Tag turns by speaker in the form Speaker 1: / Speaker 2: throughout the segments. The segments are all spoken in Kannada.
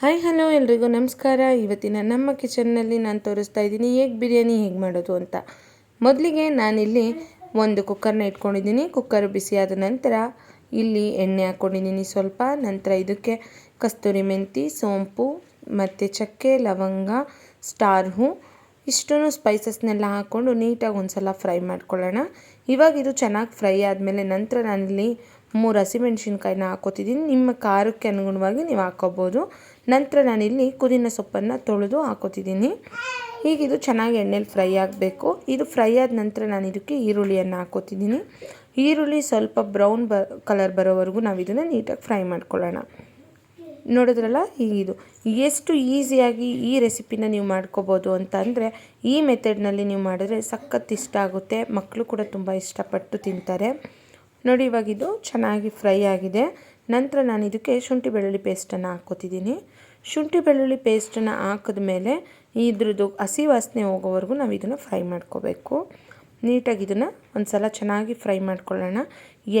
Speaker 1: ಹಾಯ್ ಹಲೋ ಎಲ್ರಿಗೂ ನಮಸ್ಕಾರ. ಇವತ್ತಿನ ನಮ್ಮ ಕಿಚನ್ನಲ್ಲಿ ನಾನು ತೋರಿಸ್ತಾ ಇದ್ದೀನಿ ಏಗ್ ಬಿರಿಯಾನಿ ಹೇಗೆ ಮಾಡೋದು ಅಂತ. ಮೊದಲಿಗೆ ನಾನಿಲ್ಲಿ ಒಂದು ಕುಕ್ಕರ್ನ ಇಟ್ಕೊಂಡಿದ್ದೀನಿ. ಕುಕ್ಕರ್ ಬಿಸಿಯಾದ ನಂತರ ಇಲ್ಲಿ ಎಣ್ಣೆ ಹಾಕ್ಕೊಂಡಿದ್ದೀನಿ ಸ್ವಲ್ಪ. ನಂತರ ಇದಕ್ಕೆ ಕಸ್ತೂರಿ ಮೆಂತಿ, ಸೋಂಪು ಮತ್ತು ಚಕ್ಕೆ, ಲವಂಗ, ಸ್ಟಾರ್ ಹೂ ಇಷ್ಟೂ ಸ್ಪೈಸಸ್ನೆಲ್ಲ ಹಾಕ್ಕೊಂಡು ನೀಟಾಗಿ ಒಂದು ಸಲ ಫ್ರೈ ಮಾಡ್ಕೊಳ್ಳೋಣ. ಇವಾಗ ಇದು ಚೆನ್ನಾಗಿ ಫ್ರೈ ಆದಮೇಲೆ ನಂತರ ನಾನಿಲ್ಲಿ ಮೂರು ಹಸಿಮೆಣ್ಸಿನ್ಕಾಯಿನ ಹಾಕೋತಿದ್ದೀನಿ. ನಿಮ್ಮ ಖಾರಕ್ಕೆ ಅನುಗುಣವಾಗಿ ನೀವು ಹಾಕೋಬೋದು. ನಂತರ ನಾನಿಲ್ಲಿ ಕುದಿನ ಸೊಪ್ಪನ್ನು ತೊಳೆದು ಹಾಕೋತಿದ್ದೀನಿ. ಹೀಗಿದು ಚೆನ್ನಾಗಿ ಎಣ್ಣೆಲಿ ಫ್ರೈ ಆಗಬೇಕು. ಇದು ಫ್ರೈ ಆದ ನಂತರ ನಾನು ಇದಕ್ಕೆ ಈರುಳ್ಳಿಯನ್ನು ಹಾಕೋತಿದ್ದೀನಿ. ಈರುಳ್ಳಿ ಸ್ವಲ್ಪ ಬ್ರೌನ್ ಬ, ಕಲರ್ ಬರೋವರೆಗೂ ನಾವು ಇದನ್ನು ನೀಟಾಗಿ ಫ್ರೈ ಮಾಡ್ಕೊಳ್ಳೋಣ. ನೋಡಿದ್ರಲ್ಲ ಹೀಗಿದು ಎಷ್ಟು ಈಸಿಯಾಗಿ ಈ ರೆಸಿಪಿನ ನೀವು ಮಾಡ್ಕೋಬೋದು ಅಂತ ಅಂದರೆ, ಈ ಮೆಥಡ್ನಲ್ಲಿ ನೀವು ಮಾಡಿದ್ರೆ ಸಖತ್ ಇಷ್ಟ ಆಗುತ್ತೆ. ಮಕ್ಕಳು ಕೂಡ ತುಂಬ ಇಷ್ಟಪಟ್ಟು ತಿಂತಾರೆ. ನೋಡಿ, ಇವಾಗ ಇದು ಚೆನ್ನಾಗಿ ಫ್ರೈ ಆಗಿದೆ. ನಂತರ ನಾನು ಇದಕ್ಕೆ ಶುಂಠಿ ಬೆಳ್ಳುಳ್ಳಿ ಪೇಸ್ಟನ್ನು ಹಾಕ್ಕೋತಿದ್ದೀನಿ. ಶುಂಠಿ ಬೆಳ್ಳುಳ್ಳಿ ಪೇಸ್ಟನ್ನು ಹಾಕಿದ ಮೇಲೆ ಇದ್ರದ್ದು ಹಸಿ ವಾಸನೆ ಹೋಗೋವರೆಗೂ ನಾವು ಇದನ್ನು ಫ್ರೈ ಮಾಡ್ಕೋಬೇಕು. ನೀಟಾಗಿ ಇದನ್ನು ಒಂದು ಸಲ ಚೆನ್ನಾಗಿ ಫ್ರೈ ಮಾಡ್ಕೊಳ್ಳೋಣ.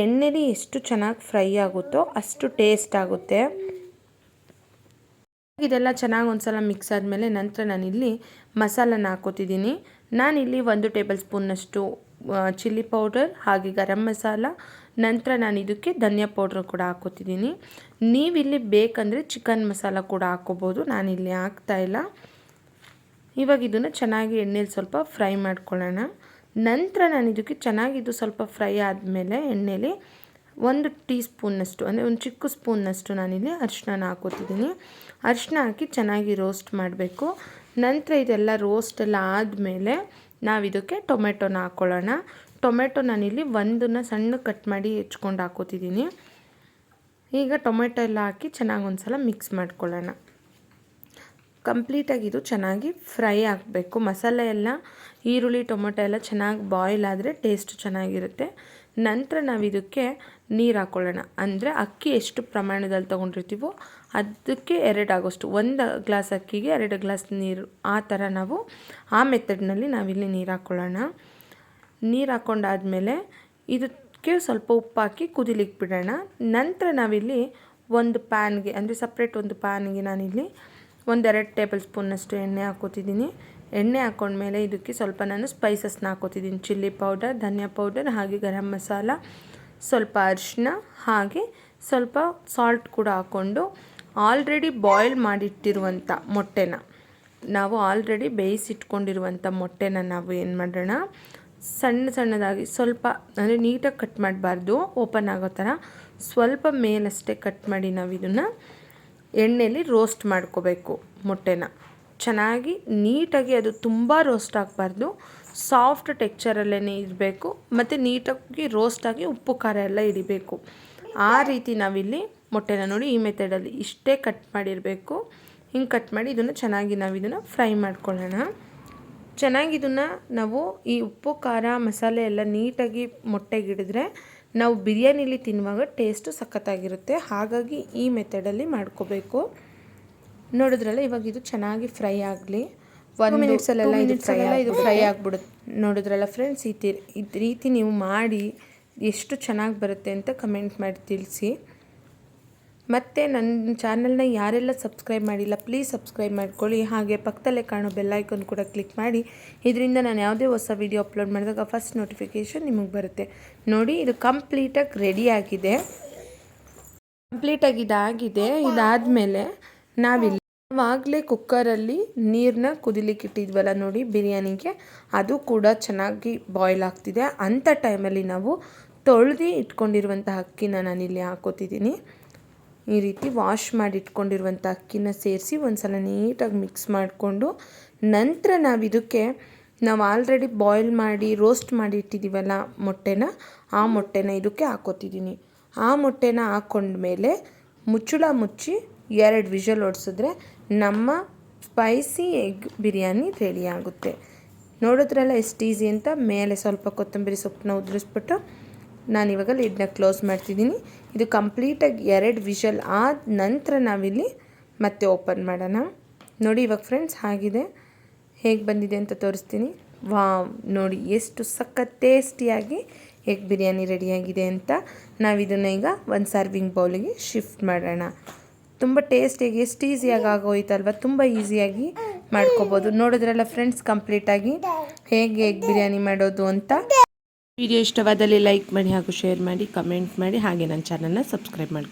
Speaker 1: ಎಣ್ಣೆಲಿ ಎಷ್ಟು ಚೆನ್ನಾಗಿ ಫ್ರೈ ಆಗುತ್ತೋ ಅಷ್ಟು ಟೇಸ್ಟ್ ಆಗುತ್ತೆ. ಇದೆಲ್ಲ ಚೆನ್ನಾಗಿ ಒಂದು ಸಲ ಮಿಕ್ಸ್ ಆದಮೇಲೆ ನಂತರ ನಾನಿಲ್ಲಿ ಮಸಾಲನ ಹಾಕೋತಿದ್ದೀನಿ ನಾನಿಲ್ಲಿ ಒಂದು ಟೇಬಲ್ ಸ್ಪೂನ್ನಷ್ಟು ಚಿಲ್ಲಿ ಪೌಡರ್ ಹಾಗೆ ಗರಂ ಮಸಾಲ. ನಂತರ ನಾನು ಇದಕ್ಕೆ ಧನಿಯಾ ಪೌಡ್ರ್ ಕೂಡ ಹಾಕೋತಿದ್ದೀನಿ. ನೀವಿಲ್ಲಿ ಬೇಕಂದರೆ ಚಿಕನ್ ಮಸಾಲ ಕೂಡ ಹಾಕೋಬೋದು. ನಾನಿಲ್ಲಿ ಹಾಕ್ತಾಯಿಲ್ಲ ಇವಾಗ ಇದನ್ನು ಚೆನ್ನಾಗಿ ಎಣ್ಣೆಲಿ ಸ್ವಲ್ಪ ಫ್ರೈ ಮಾಡ್ಕೊಳ್ಳೋಣ. ನಂತರ ನಾನು ಇದಕ್ಕೆ ಚೆನ್ನಾಗಿ ಇದು ಸ್ವಲ್ಪ ಫ್ರೈ ಆದಮೇಲೆ ಎಣ್ಣೆಲಿ ಒಂದು ಟೀ ಸ್ಪೂನ್ನಷ್ಟು ಅಂದರೆ ಒಂದು ಚಿಕ್ಕ ಸ್ಪೂನ್ನಷ್ಟು ನಾನಿಲ್ಲಿ ಅರಿಶಿನ ಹಾಕೋತಿದ್ದೀನಿ. ಅರಿಶಿನ ಹಾಕಿ ಚೆನ್ನಾಗಿ ರೋಸ್ಟ್ ಮಾಡಬೇಕು. ನಂತರ ಇದೆಲ್ಲ ರೋಸ್ಟ್ ಎಲ್ಲ ಆದಮೇಲೆ ನಾವು ಇದಕ್ಕೆ ಟೊಮೆಟೊನ ಹಾಕ್ಕೊಳ್ಳೋಣ ಟೊಮೆಟೊ ನಾನಿಲ್ಲಿ ಒಂದನ್ನು ಸಣ್ಣ ಕಟ್ ಮಾಡಿ ಹೆಚ್ಕೊಂಡು ಹಾಕೋತಿದ್ದೀನಿ. ಈಗ ಟೊಮೆಟೊ ಎಲ್ಲ ಹಾಕಿ ಚೆನ್ನಾಗಿ ಒಂದು ಸಲ ಮಿಕ್ಸ್ ಮಾಡ್ಕೊಳ್ಳೋಣ. ಕಂಪ್ಲೀಟಾಗಿ ಇದು ಚೆನ್ನಾಗಿ ಫ್ರೈ ಆಗಬೇಕು. ಮಸಾಲೆ ಎಲ್ಲ, ಈರುಳ್ಳಿ, ಟೊಮೊಟೊ ಎಲ್ಲ ಚೆನ್ನಾಗಿ ಬಾಯ್ಲ್ ಆದರೆ ಟೇಸ್ಟ್ ಚೆನ್ನಾಗಿರುತ್ತೆ. ನಂತರ ನಾವು ಇದಕ್ಕೆ ನೀರು ಹಾಕ್ಕೊಳ್ಳೋಣ ಅಂದರೆ ಅಕ್ಕಿ ಎಷ್ಟು ಪ್ರಮಾಣದಲ್ಲಿ ತೊಗೊಂಡಿರ್ತೀವೋ ಅದಕ್ಕೆ ಎರಡು ಆಗೋಷ್ಟು, ಒಂದು ಗ್ಲಾಸ್ ಅಕ್ಕಿಗೆ ಎರಡು ಗ್ಲಾಸ್ ನೀರು. ಆ ಥರ ನಾವು ಆ ಮೆಥಡ್ನಲ್ಲಿ ನಾವಿಲ್ಲಿ ನೀರು ಹಾಕ್ಕೊಳ್ಳೋಣ ನೀರು ಹಾಕ್ಕೊಂಡಾದಮೇಲೆ ಇದಕ್ಕೆ ಸ್ವಲ್ಪ ಉಪ್ಪು ಹಾಕಿ ಕುದಿಲಿಕ್ಕೆ ಬಿಡೋಣ ನಂತರ ನಾವಿಲ್ಲಿ ಒಂದು ಪ್ಯಾನ್ಗೆ, ಅಂದರೆ ಸಪ್ರೇಟ್ ಒಂದು ಪ್ಯಾನ್ಗೆ ನಾನಿಲ್ಲಿ ಒಂದೆರಡು ಟೇಬಲ್ ಸ್ಪೂನಷ್ಟು ಎಣ್ಣೆ ಹಾಕೋತಿದ್ದೀನಿ. ಎಣ್ಣೆ ಹಾಕ್ಕೊಂಡ್ಮೇಲೆ ಇದಕ್ಕೆ ಸ್ವಲ್ಪ ನಾನು ಸ್ಪೈಸಸ್ನ ಹಾಕೋತಿದ್ದೀನಿ. ಚಿಲ್ಲಿ ಪೌಡರ್, ಧನಿಯಾ ಪೌಡರ್ ಹಾಗೆ ಗರಂ ಮಸಾಲ, ಸ್ವಲ್ಪ ಅರಿಶಿನ ಹಾಗೆ ಸ್ವಲ್ಪ ಸಾಲ್ಟ್ ಕೂಡ ಹಾಕ್ಕೊಂಡು ಆಲ್ರೆಡಿ ಬಾಯ್ಲ್ ಮಾಡಿಟ್ಟಿರುವಂಥ ಮೊಟ್ಟೆನ. ನಾವು ಆಲ್ರೆಡಿ ಬೇಯಿಸಿಟ್ಕೊಂಡಿರುವಂಥ ಮೊಟ್ಟೆನ ನಾವು ಏನು ಮಾಡೋಣ? ಸಣ್ಣ ಸಣ್ಣದಾಗಿ ಸ್ವಲ್ಪ ಅಂದರೆ ನೀಟಾಗಿ ಕಟ್ ಮಾಡಬಾರ್ದು ಓಪನ್ ಆಗೋ ಥರ. ಸ್ವಲ್ಪ ಮೇಲಷ್ಟೇ ಕಟ್ ಮಾಡಿ ನಾವು ಇದನ್ನು ಎಣ್ಣೆಯಲ್ಲಿ ರೋಸ್ಟ್ ಮಾಡ್ಕೋಬೇಕು ಮೊಟ್ಟೆನ. ಚೆನ್ನಾಗಿ ನೀಟಾಗಿ ಅದು ತುಂಬ ರೋಸ್ಟ್ ಆಗಬಾರ್ದು. ಸಾಫ್ಟ್ ಟೆಕ್ಚರಲ್ಲೇ ಇರಬೇಕು. ಮತ್ತು ನೀಟಾಗಿ ರೋಸ್ಟಾಗಿ ಉಪ್ಪು, ಖಾರ ಎಲ್ಲ ಹಿಡಿಬೇಕು ಆ ರೀತಿ ನಾವಿಲ್ಲಿ ಮೊಟ್ಟೆನ ನೋಡಿ ಈ ಮೆಥಡಲ್ಲಿ ಇಷ್ಟೇ ಕಟ್ ಮಾಡಿರಬೇಕು. ಹಿಂಗೆ ಕಟ್ ಮಾಡಿ ಇದನ್ನು ಚೆನ್ನಾಗಿ ನಾವು ಇದನ್ನು ಫ್ರೈ ಮಾಡ್ಕೊಳ್ಳೋಣ. ಚೆನ್ನಾಗಿ ಇದನ್ನು ನಾವು ಈ ಉಪ್ಪು, ಖಾರ, ಮಸಾಲೆ ಎಲ್ಲ ನೀಟಾಗಿ ಮೊಟ್ಟೆಗೆ ಹಿಡಿದ್ರೆ ನಾವು ಬಿರಿಯಾನಿಲಿ ತಿನ್ನುವಾಗ ಟೇಸ್ಟು ಸಖತ್ತಾಗಿರುತ್ತೆ. ಹಾಗಾಗಿ ಈ ಮೆಥಡಲ್ಲಿ ಮಾಡ್ಕೋಬೇಕು. ನೋಡಿದ್ರಲ್ಲ ಇವಾಗ ಇದು ಚೆನ್ನಾಗಿ ಫ್ರೈ ಆಗಲಿ. ಒನ್ ಮಿನಿಟ್ಸಲ್ಲೆಲ್ಲ ಇದು ಫ್ರೈ ಇದು ಫ್ರೈ ಆಗಿಬಿಡುತ್ತೆ. ನೋಡಿದ್ರಲ್ಲ ಫ್ರೆಂಡ್ಸ್ ಈ ತಿ ಈ ರೀತಿ ನೀವು ಮಾಡಿ ಎಷ್ಟು ಚೆನ್ನಾಗಿ ಬರುತ್ತೆ ಅಂತ ಕಮೆಂಟ್ ಮಾಡಿ ತಿಳಿಸಿ. ಮತ್ತು ನನ್ನ ಚಾನಲ್ನ ಯಾರೆಲ್ಲ ಸಬ್ಸ್ಕ್ರೈಬ್ ಮಾಡಿಲ್ಲ ಪ್ಲೀಸ್ ಸಬ್ಸ್ಕ್ರೈಬ್ ಮಾಡ್ಕೊಳ್ಳಿ. ಹಾಗೆ ಪಕ್ಕದಲ್ಲೇ ಕಾಣೋ ಬೆಲ್ಲೈಕನ್ ಕೂಡ ಕ್ಲಿಕ್ ಮಾಡಿ. ಇದರಿಂದ ನಾನು ಯಾವುದೇ ಹೊಸ ವೀಡಿಯೋ ಅಪ್ಲೋಡ್ ಮಾಡಿದಾಗ ಫಸ್ಟ್ ನೋಟಿಫಿಕೇಷನ್ ನಿಮಗೆ ಬರುತ್ತೆ. ನೋಡಿ, ಇದು ಕಂಪ್ಲೀಟಾಗಿ ರೆಡಿ ಆಗಿದೆ. ಕಂಪ್ಲೀಟಾಗಿ ಇದಾಗಿದೆ. ಇದಾದಮೇಲೆ ನಾವಿಲ್ಲಿ ನಾವಾಗಲೇ ಕುಕ್ಕರಲ್ಲಿ ನೀರನ್ನ ಕುದಿಲಿಕ್ಕೆ ಇಟ್ಟಿದ್ವಲ್ಲ ನೋಡಿ, ಬಿರಿಯಾನಿಗೆ, ಅದು ಕೂಡ ಚೆನ್ನಾಗಿ ಬಾಯ್ಲ್ ಆಗ್ತಿದೆ. ಅಂಥ ಟೈಮಲ್ಲಿ ನಾವು ತೊಳೆದು ಇಟ್ಕೊಂಡಿರುವಂಥ ಅಕ್ಕಿನ ನಾನಿಲ್ಲಿ ಹಾಕೋತಿದ್ದೀನಿ. ಈ ರೀತಿ ವಾಶ್ ಮಾಡಿ ಇಟ್ಕೊಂಡಿರುವಂಥ ಅಕ್ಕಿನ ಸೇರಿಸಿ ಒಂದು ಸಲ ನೀಟಾಗಿ ಮಿಕ್ಸ್ ಮಾಡಿಕೊಂಡು ನಂತರ ನಾವು ಇದಕ್ಕೆ ನಾವು ಆಲ್ರೆಡಿ ಬಾಯ್ಲ್ ಮಾಡಿ ರೋಸ್ಟ್ ಮಾಡಿ ಇಟ್ಟಿದ್ದೀವಲ್ಲ ಮೊಟ್ಟೆನ, ಆ ಮೊಟ್ಟೆನ ಇದಕ್ಕೆ ಹಾಕೋತಿದ್ದೀನಿ ಆ ಮೊಟ್ಟೆನ ಹಾಕ್ಕೊಂಡ್ಮೇಲೆ ಮುಚ್ಚುಳ ಮುಚ್ಚಿ ಎರಡು ವಿಷಲ್ ಓಡಿಸಿದ್ರೆ ನಮ್ಮ ಸ್ಪೈಸಿ ಎಗ್ ಬಿರಿಯಾನಿ ರೆಡಿ ಆಗುತ್ತೆ. ನೋಡಿದ್ರಲ್ಲ ಎಷ್ಟು ಈಸಿ ಅಂತ? ಮೇಲೆ ಸ್ವಲ್ಪ ಕೊತ್ತಂಬರಿ ಸೊಪ್ಪನ್ನ ಉದುರಿಸ್ಬಿಟ್ಟು ನಾನಿವಾಗ ಲಿಡ್ನ ಕ್ಲೋಸ್ ಮಾಡ್ತಿದ್ದೀನಿ. ಇದು ಕಂಪ್ಲೀಟಾಗಿ ಎರಡು ವಿಷಲ್ ಆದ ನಂತರ ನಾವಿಲ್ಲಿ ಮತ್ತೆ ಓಪನ್ ಮಾಡೋಣ. ನೋಡಿ ಇವಾಗ ಫ್ರೆಂಡ್ಸ್ ಆಗಿದೆ ಹೇಗೆ ಬಂದಿದೆ ಅಂತ ತೋರಿಸ್ತೀನಿ. ವಾ ನೋಡಿ ಎಷ್ಟು ಸಖತ್ ಟೇಸ್ಟಿಯಾಗಿ ಎಗ್ ಬಿರಿಯಾನಿ ರೆಡಿಯಾಗಿದೆ ಅಂತ. ನಾವಿದನ್ನು ಈಗ ಒಂದು ಸರ್ವಿಂಗ್ ಬೌಲಿಗೆ ಶಿಫ್ಟ್ ಮಾಡೋಣ. ತುಂಬ ಟೇಸ್ಟಿಯಾಗಿ ಎಷ್ಟು ಈಸಿಯಾಗಿ ಆಗೋಯ್ತಲ್ವ? ತುಂಬ ಈಸಿಯಾಗಿ ಮಾಡ್ಕೋಬೋದು. ನೋಡಿದ್ರಲ್ಲ ಫ್ರೆಂಡ್ಸ್ ಕಂಪ್ಲೀಟಾಗಿ ಹೇಗೆ ಎಗ್ ಬಿರಿಯಾನಿ ಮಾಡೋದು ಅಂತ. ವಿಡಿಯೋ ಇಷ್ಟವಾದಲ್ಲಿ ಲೈಕ್ ಮಾಡಿ ಹಾಗೂ ಶೇರ್ ಮಾಡಿ ಕಮೆಂಟ್ ಮಾಡಿ ಹಾಗೆ ನನ್ನ ಚಾನಲ್ನ ಸಬ್ಸ್ಕ್ರೈಬ್ ಮಾಡಿ